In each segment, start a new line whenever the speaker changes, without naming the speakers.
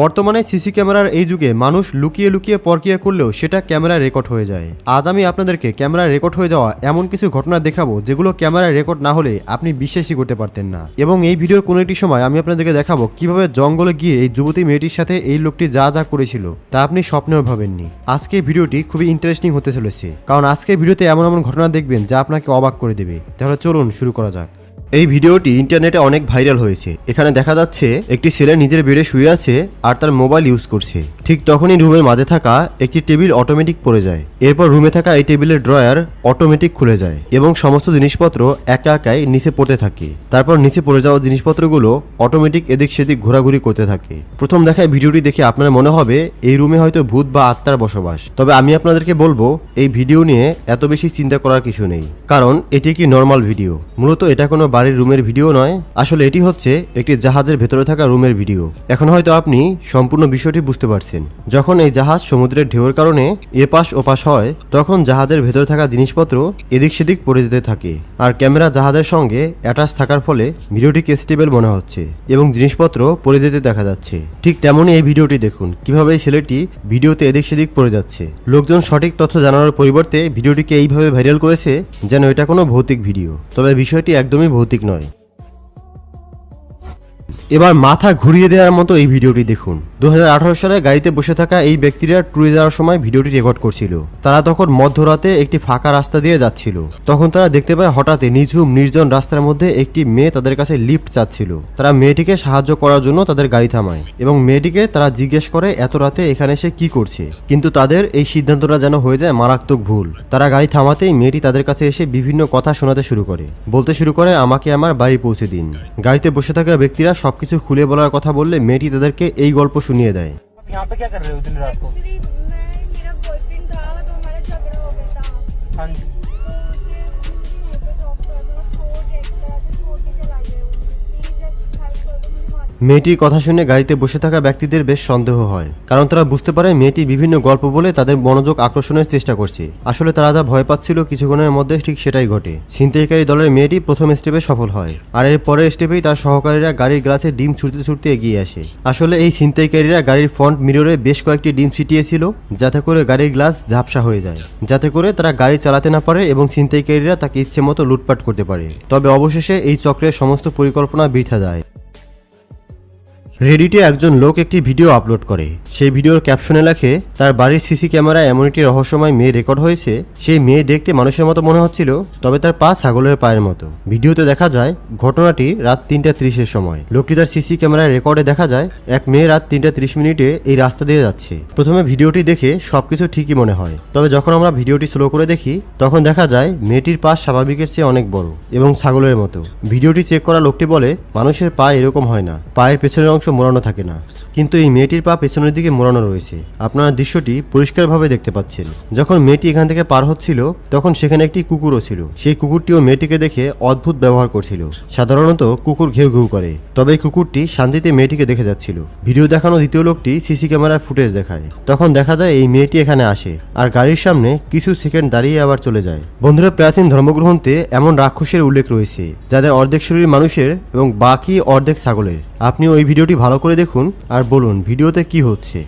বর্তমানে সিসি ক্যামেরার এই যুগে মানুষ লুকিয়ে লুকিয়ে পরকিয়া করলেও সেটা ক্যামেরায় রেকর্ড হয়ে যায়। আজ আমি আপনাদেরকে ক্যামেরায় রেকর্ড হয়ে যাওয়া এমন কিছু ঘটনা দেখাবো যেগুলো ক্যামেরায় রেকর্ড না হলে আপনি বিশ্বাসই করতে পারতেন না। এবং এই ভিডিওর কোনো একটি সময় আমি আপনাদেরকে দেখাবো কীভাবে জঙ্গলে গিয়ে এই যুবতী মেয়েটির সাথে এই লোকটি যা যা করেছিল তা আপনি স্বপ্নেও ভাবেননি। আজকে ভিডিওটি খুবই ইন্টারেস্টিং হতে চলেছে। কারণ আজকে ভিডিওতে এমন এমন ঘটনা দেখবেন যা আপনাকে অবাক করে দেবে। তাহলে চলুন শুরু করা যাক। এই ভিডিওটি ইন্টারনেটে অনেক ভাইরাল হয়েছে। এখানে দেখা যাচ্ছে, একটি ছেলে নিজের বেডে শুয়ে আছে আর তার মোবাইল ইউজ করছে। ঠিক তখনই রুমের মাঝে থাকা একটি টেবিল অটোমেটিক পড়ে যায়। এরপর রুমে থাকা এই টেবিলের ড্রয়ার অটোমেটিক খুলে যায় এবং সমস্ত জিনিসপত্র একা একাই নিচে পড়তে থাকে। তারপর নিচে পড়ে যাওয়া জিনিসপত্রগুলো অটোমেটিক এদিক সেদিক ঘোরাঘুরি করতে থাকে। প্রথম দেখায় ভিডিওটি দেখে আপনার মনে হবে, এই রুমে হয়তো ভূত বা আত্মার বসবাস। তবে আমি আপনাদেরকে বলব, এই ভিডিও নিয়ে এত বেশি চিন্তা করার কিছু নেই। কারণ এটি একটি নর্মাল ভিডিও মূলত এটা কোনো বাড়ির রুমের ভিডিও নয়। আসলে এটি হচ্ছে একটি জাহাজের ভেতরে থাকা রুমের ভিডিও এখন হয়তো আপনি সম্পূর্ণ বিষয়টি বুঝতে পারছেন। যখন এই জাহাজ সমুদ্রের ঢেউয়ের কারণে এপাশ ওপাশ হয়, তখন জাহাজের ভেতরে থাকা জিনিসপত্র এদিক সেদিক পড়ে যেতে থাকে। আর ক্যামেরা জাহাজের সঙ্গে অ্যাটাচ থাকার ফলে ভিডিওটি স্টেবল মনে হচ্ছে এবং জিনিসপত্র পড়ে যেতে দেখা যাচ্ছে। ঠিক তেমনই এই ভিডিওটি দেখুন, কীভাবে এই ছেলেটি ভিডিওতে এদিক সেদিক পড়ে যাচ্ছে। লোকজন সঠিক তথ্য জানানোর পরিবর্তে ভিডিওটিকে এইভাবে ভাইরাল করেছে যেন এটা কোনো ভৌতিক ভিডিও। তবে বিষয়টি একদমই ভৌতিক নয়। এবার মাথা ঘুরিয়ে দেওয়ার মতো এই ভিডিওটি দেখুন। দু হাজার আঠারো সালে গাড়িতে বসে থাকা এই ব্যক্তিরা ট্যুরে যাওয়ার সময় ভিডিওটি রেকর্ড করছিল। তারা তখন মধ্যরাতে একটি ফাঁকা রাস্তা দিয়ে যাচ্ছিল। তখন তারা দেখতে পায় হঠাৎ নিঝুম, নির্জন রাস্তার মধ্যে একটি মেয়ে তাদের কাছে লিফট চাচ্ছিল। তারা মেয়েটিকে সাহায্য করার জন্য তাদের গাড়ি থামায় এবং মেয়েটিকে তারা জিজ্ঞেস করে, এত রাতে এখানে সে কি করছে? কিন্তু তাদের এই সিদ্ধান্তটা যেন হয়ে যায় মারাত্মক ভুল। তারা গাড়ি থামাতেই মেয়েটি তাদের কাছে এসে বিভিন্ন কথা শোনাতে শুরু করে। বলতে শুরু করে, আমাকে আমার বাড়ি পৌঁছে দিন। গাড়িতে বসে থাকা ব্যক্তিরা সবকিছু খুলে বলার কথা বললে মেয়েটি তাদেরকে এই গল্প শুনিয়ে দেয়
आप यहाँ पे क्या कर रहे हो दिन रात को
एक्चुअली मैं मेरा बॉयफ्रेंड था तो हमारा झगड़ा हो गया था
हाँ जी
মেয়েটির কথা শুনে গাড়িতে বসে থাকা ব্যক্তিদের বেশ সন্দেহ হয়। কারণ তারা বুঝতে পারে মেয়েটি বিভিন্ন গল্প বলে তাদের মনোযোগ আকর্ষণের চেষ্টা করছে। আসলে তারা যা ভয় পাচ্ছিল কিছুক্ষণের মধ্যে ঠিক সেটাই ঘটে। ছিনতাইকারী দলের মেয়েটি প্রথম স্টেপে সফল হয়, আর এর পরের স্টেপেই তার সহকারীরা গাড়ির গ্লাসে ডিম ছুটতে ছুটতে এগিয়ে আসে। আসলে এই ছিনতাইকারীরা গাড়ির ফ্রন্ট মিররে বেশ কয়েকটি ডিম ছিটিয়েছিল, যাতে করে গাড়ির গ্লাস ঝাপসা হয়ে যায়। যাতে করে তারা গাড়ি চালাতে না পারে এবং ছিনতাইকারীরা তাকে ইচ্ছে মতো লুটপাট করতে পারে। তবে অবশেষে এই চক্রের সমস্ত পরিকল্পনা বৃথা যায়। রেডিটে একজন লোক একটি ভিডিও আপলোড করে। সেই ভিডিওর ক্যাপশনে লেখে, তার বাড়ির সিসি ক্যামেরায় এমন একটি রহস্যময় মেয়ে রেকর্ড হয়েছে। সেই মেয়ে দেখতে মানুষের মতো মনে হচ্ছিল, তবে তার পা ছাগলের পায়ের মতো। ভিডিওতে দেখা যায়, ঘটনাটি রাত তিনটা ত্রিশের সময়। লোকটি তার সিসি ক্যামেরায় রেকর্ডে দেখা যায়, এক মেয়ে রাত তিনটা ত্রিশ মিনিটে এই রাস্তা দিয়ে যাচ্ছে। প্রথমে ভিডিওটি দেখে সবকিছু ঠিকই মনে হয়। তবে যখন আমরা ভিডিওটি স্লো করে দেখি, তখন দেখা যায়, মেয়েটির পা স্বাভাবিকের চেয়ে অনেক বড় এবং ছাগলের মতো। ভিডিওটি চেক করা লোকটি বলে, মানুষের পা এরকম হয় না। পায়ের পেছনের অংশ মোড়ানো থাকে না। কিন্তু এই মেয়েটির পা পেছনের দিকে মোড়ানো রয়েছে। আপনারা দৃশ্যটি পরিষ্কারভাবে দেখতে পাচ্ছেন। যখন মেয়েটি এখান থেকে পার হচ্ছিল, তখন সেখানে একটি কুকুরও ছিল। সেই কুকুরটিও মেয়েটিকে দেখে অদ্ভুত ব্যবহার করছিল। সাধারণত কুকুর ঘেউ ঘেউ করে, তবে এই কুকুরটি শান্তিতে মেয়েটিকে দেখে যাচ্ছিল। ভিডিও দেখানো দ্বিতীয় লোকটি সিসি ক্যামেরার ফুটেজ দেখায়। তখন দেখা যায় এই মেয়েটি এখানে আসে আর গাড়ির সামনে কিছু সেকেন্ড দাঁড়িয়ে আবার চলে যায়। বন্ধুরা, প্রাচীন ধর্মগ্রন্থে এমন রাক্ষসের উল্লেখ রয়েছে, যাদের অর্ধেক শরীর মানুষের এবং বাকি অর্ধেক ছাগলের। আপনিও ওই ভিডিওটি ভালো করে দেখুন আর বলুন ভিডিওতে কি হচ্ছে।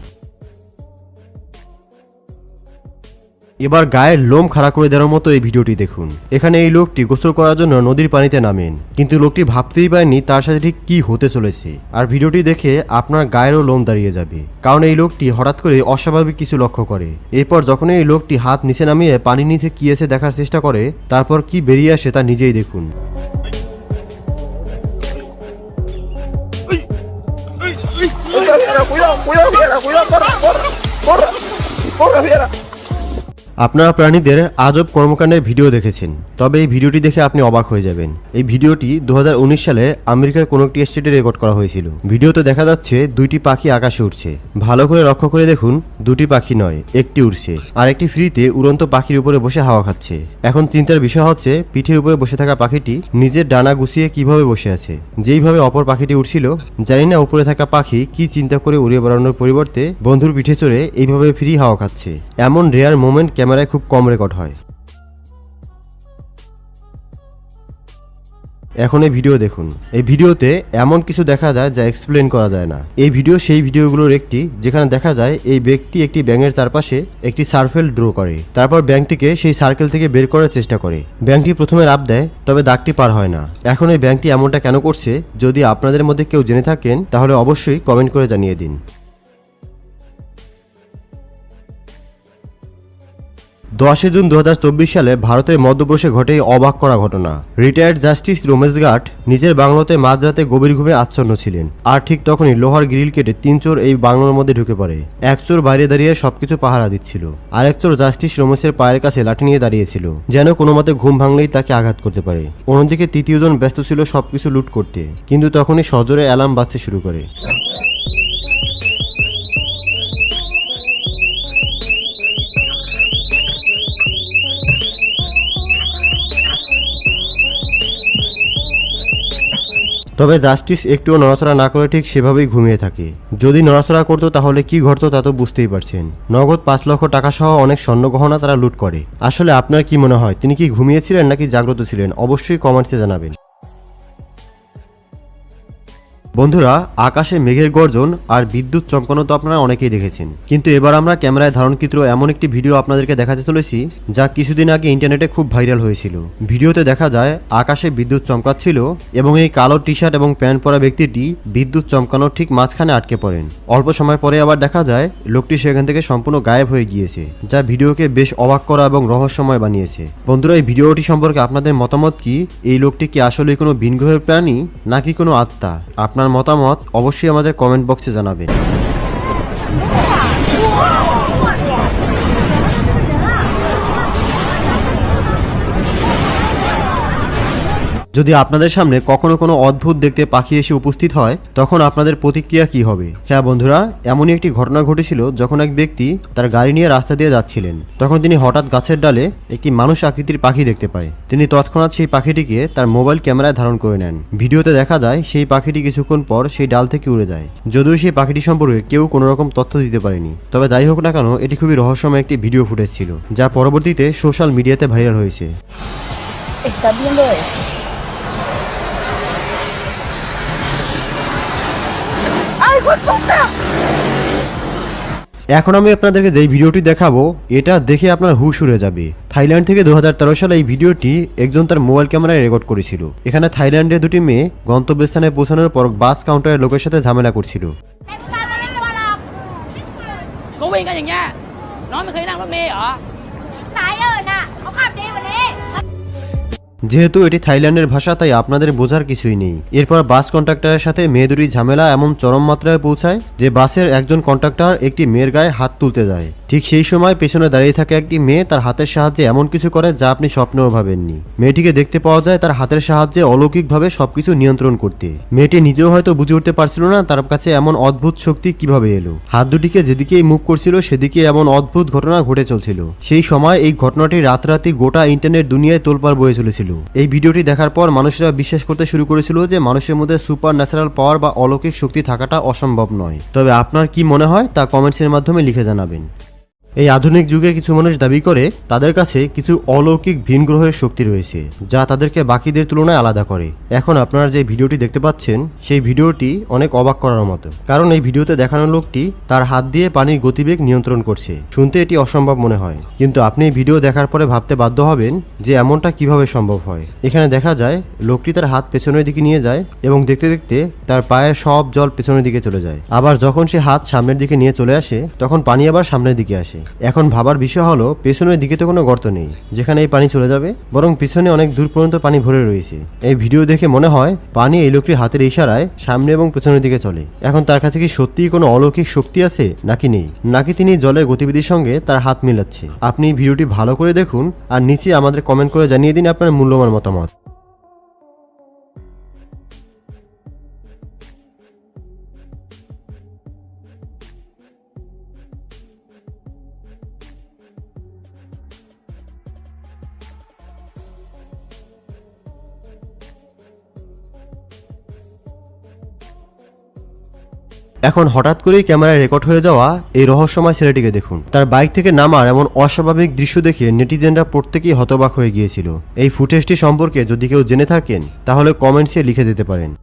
এবার গায়ের লোম খাড়া করে দেওয়ার মতো এই ভিডিওটি দেখুন। এখানে এই লোকটি গোসল করার জন্য নদীর পানিতে নামেন। কিন্তু লোকটি ভাবতেই পারেনি তার সাথে ঠিক কি হতে চলেছে। আর ভিডিওটি দেখে আপনার গায়েরও লোম দাঁড়িয়ে যাবে। কারণ এই লোকটি হঠাৎ করে অস্বাভাবিক কিছু লক্ষ্য করে। এরপর যখন এই লোকটি হাত নিচে নামিয়ে পানির নিচে কি এসে দেখার চেষ্টা করে, তারপর কি বেরিয়ে আসে তা নিজেই দেখুন।
Cuidado, corra, corra, corra, corra, fiera.
আপনারা প্রাণীদের আজব কর্মকাণ্ডের ভিডিও দেখেছেন, তবে এই ভিডিওটি দেখে আপনি অবাক হয়ে যাবেন। এই ভিডিওটি দুহাজার উনিশ সালে আমেরিকার কোনো একটি স্টেটে রেকর্ড করা হয়েছিল। ভিডিওতে দেখা যাচ্ছে দুইটি পাখি আকাশে উঠছে ভালো করে লক্ষ্য করে দেখুন, দুটি পাখি নয়, একটি উড়ছে। আর একটি ফ্রিতে উড়ন্ত পাখির উপরে বসে হাওয়া খাচ্ছে। এখন চিন্তার বিষয় হচ্ছে, পিঠের উপরে বসে থাকা পাখিটি নিজের ডানা গুছিয়ে কীভাবে বসে আছে? যেইভাবে অপর পাখিটি উঠছিল জানি না উপরে থাকা পাখি কি চিন্তা করে উড়ে বেড়ানোর পরিবর্তে বন্ধুর পিঠে চড়ে এইভাবে ফ্রি হাওয়া খাচ্ছে। এমন রেয়ার মোমেন্ট ক্যামেরায় খুব কম রেকর্ড হয়। এখন এই ভিডিও দেখুন। এই ভিডিওতে এমন কিছু দেখা যায় যা এক্সপ্লেন করা যায় না। এই ভিডিও সেই ভিডিওগুলোর একটি, যেখানে দেখা যায় এই ব্যক্তি একটি ব্যাঙের চারপাশে একটি সার্ফেল ড্র করে। তারপর ব্যাংকটিকে সেই সার্কেল থেকে বের করার চেষ্টা করে। ব্যাংকটি প্রথমে লাভ দেয়, তবে দাগটি পার হয় না। এখন এই ব্যাংকটি এমনটা কেন করছে, যদি আপনাদের মধ্যে কেউ জেনে থাকেন, তাহলে অবশ্যই কমেন্ট করে জানিয়ে দিন। দশই জুন দু হাজার চব্বিশ সালে ভারতের মধ্যপ্রদেশে ঘটে অবাক করা ঘটনা। রিটায়ার্ড জাস্টিস রমেশ গাট নিজের বাংলোতে মাঝরাতে গভীর ঘুমে আচ্ছন্ন ছিলেন। আর ঠিক তখনই লোহার গ্রিল কেটে তিন চোর এই বাংলোর মধ্যে ঢুকে পড়ে। এক চোর বাইরে দাঁড়িয়ে সবকিছু পাহারা দিচ্ছিল। আর এক চোর জাস্টিস রমেশের পায়ের কাছে লাঠি নিয়ে দাঁড়িয়েছিল, যেন কোনো মতে ঘুম ভাঙলেই তাকে আঘাত করতে পারে। অন্যদিকে তৃতীয়জন ব্যস্ত ছিল সবকিছু লুট করতে, কিন্তু তখনই সজোরে অ্যালার্ম বাজতে শুরু করে। তবে জাস্টিস একটুও নড়াচড়া না করে ঠিক সেভাবেই ঘুমিয়ে থাকে। যদি নড়াচড়া করতো তাহলে কি ঘটতো তা তো বুঝতেই পারছেন। নগদ পাঁচ লক্ষ টাকা সহ অনেক স্বর্ণ গহনা তারা লুট করে। আসলে আপনার কি মনে হয়, তিনি কি ঘুমিয়েছিলেন নাকি জাগ্রত ছিলেন? অবশ্যই কমেন্টসে জানাবেন। বন্ধুরা, আকাশে মেঘের গর্জন আর বিদ্যুৎ চমকানো তো আপনারা অনেকেই দেখেছেন। কিন্তু এবার আমরা ক্যামেরায় ধারণকৃত এমন একটি ভিডিও আপনাদেরকে দেখাতে চলেছি, যা কিছুদিন আগে ইন্টারনেটে খুব ভাইরাল হয়েছিল। ভিডিওতে দেখা যায়, আকাশে বিদ্যুৎ চমকাচ্ছিল এবং এই কালো টি শার্ট এবং প্যান্ট পরা ব্যক্তিটি বিদ্যুৎ চমকানোর ঠিক মাঝখানে আটকে পড়েন। অল্প সময় পরে আবার দেখা যায়, লোকটি সেখান থেকে সম্পূর্ণ গায়েব হয়ে গিয়েছে, যা ভিডিওকে বেশ অবাক করা এবং রহস্যময় বানিয়েছে। বন্ধুরা, এই ভিডিওটি সম্পর্কে আপনাদের মতামত কি? এই লোকটি কি আসলে কোনো ভিনগ্রহের প্রাণী, নাকি কোনো আত্মা? আপনার মতামত অবশ্যই আমাদের কমেন্ট বক্সে জানাবেন। যদি আপনাদের সামনে কখনো কোনো অদ্ভুত দেখতে পাখি এসে উপস্থিত হয়, তখন আপনাদের প্রতিক্রিয়া কি হবে? হ্যাঁ বন্ধুরা, এমনই একটি ঘটনা ঘটেছিল যখন এক ব্যক্তি তার গাড়ি নিয়ে রাস্তা দিয়ে যাচ্ছিলেন। তখন তিনি হঠাৎ গাছের ডালে একটি মানুষ আকৃতির পাখি দেখতে পায়। তিনি তৎক্ষণাৎ সেই পাখিটিকে তার মোবাইল ক্যামেরায় ধারণ করে নেন। ভিডিওতে দেখা যায়, সেই পাখিটি কিছুক্ষণ পর সেই ডাল থেকে উড়ে যায়। যদিও সেই পাখিটি সম্পর্কে কেউ কোনো রকম তথ্য দিতে পারেনি। তবে যাই হোক না কেন, এটি খুবই রহস্যময় একটি ভিডিও ফুটেজ ছিল, যা পরবর্তীতে সোশ্যাল মিডিয়াতে ভাইরাল হয়েছে। এখন আমি আপনাদেরকে যেই ভিডিওটি দেখাবো এটা দেখে আপনার হুশ উড়ে যাবে। থাইল্যান্ড থেকে দু হাজার তেরো সালে এই ভিডিওটি একজন তার মোবাইল ক্যামেরায় রেকর্ড করেছিল। এখানে থাইল্যান্ডের দুটি মেয়ে গন্তব্যস্থানে পৌঁছানোর পর বাস কাউন্টারের লোকের সাথে ঝামেলা করছিল। যেহেতু এটি থাইল্যান্ডের ভাষা, তাই আপনাদের বোঝার কিছুই নেই। এরপর বাস কন্ট্রাক্টরের সাথে মেয়েদুরি ঝামেলা এমন চরম মাত্রায় পৌঁছায় যে বাসের একজন কন্ট্রাক্টর একটি মেয়ের গায়ে হাত তুলতে যায়। ঠিক সেই সময় পেছনে দাঁড়িয়ে থাকে একটি মেয়ে তার হাতের সাহায্যে এমন কিছু করে যা আপনি স্বপ্নেও ভাবেননি। মেয়েটিকে দেখতে পাওয়া যায় তার হাতের সাহায্যে অলৌকিকভাবে সবকিছু নিয়ন্ত্রণ করতে। মেয়েটি নিজেও হয়তো বুঝে উঠতে পারছিল না তার কাছে এমন অদ্ভুত শক্তি কীভাবে এলো। হাত দুটিকে যেদিকেই মুখ করছিল সেদিকে এমন অদ্ভুত ঘটনা ঘটে চলছিল। সেই সময় এই ঘটনাটি রাতারাতি গোটা ইন্টারনেট দুনিয়ায় তোলপাড় বয়ে চলেছিল। এই ভিডিওটি দেখার পর মানুষেরা বিশ্বাস করতে শুরু করেছিল যে মানুষের মধ্যে সুপার ন্যাচারাল পাওয়ার বা অলৌকিক শক্তি থাকাটা অসম্ভব নয়। তবে আপনার কি মনে হয় তা কমেন্টসের মাধ্যমে লিখে জানাবেন। এই আধুনিক যুগে কিছু মানুষ দাবি করে তাদের কাছে কিছু অলৌকিক ভিন গ্রহের শক্তি রয়েছে, যা তাদেরকে বাকিদের তুলনায় আলাদা করে। এখন আপনারা যে ভিডিওটি দেখতে পাচ্ছেন, সেই ভিডিওটি অনেক অবাক করার মতো। কারণ এই ভিডিওতে দেখানো লোকটি তার হাত দিয়ে পানির গতিবেগ নিয়ন্ত্রণ করছে। শুনতে এটি অসম্ভব মনে হয়। কিন্তু আপনি এই ভিডিও দেখার পরে ভাবতে বাধ্য হবেন যে এমনটা কীভাবে সম্ভব হয়। এখানে দেখা যায়, লোকটি তার হাত পেছনের দিকে নিয়ে যায় এবং দেখতে দেখতে তার পায়ের সব জল পেছনের দিকে চলে যায়। আবার যখন সে হাত সামনের দিকে নিয়ে চলে আসে, তখন পানি আবার সামনের দিকে আসে। এখন ভাবার বিষয় হলো, পেছনের দিকে তো কোনো গর্ত নেই, যেখানে এই পানি চলে যাবে, বরং পিছনে অনেক দূর পর্যন্ত পানি ভরে রয়েছে। এই ভিডিও দেখে মনে হয়, পানি এই লোকটির হাতের ইশারায় সামনে এবং পেছনের দিকে চলে। এখন তার কাছে কি সত্যিই কোনো অলৌকিক শক্তি আছে, নাকি নেই? নাকি তিনি জলের গতিবিধির সঙ্গে তার হাত মিলাচ্ছে? আপনি ভিডিওটি ভালো করে দেখুন, আর নিচে আমাদের কমেন্ট করে জানিয়ে দিন আপনার মূল্যবান মতামত। এখন হঠাৎ করেই ক্যামেরায় রেকর্ড হয়ে যাওয়া এই রহস্যময় ছেলেটিকে দেখুন। তার বাইক থেকে নামার এমন অস্বাভাবিক দৃশ্য দেখে নেটিজেনরা প্রত্যেকেই হতবাক হয়ে গিয়েছিল। এই ফুটেজটি সম্পর্কে যদি কেউ জেনে থাকেন, তাহলে কমেন্টসে লিখে দিতে পারেন।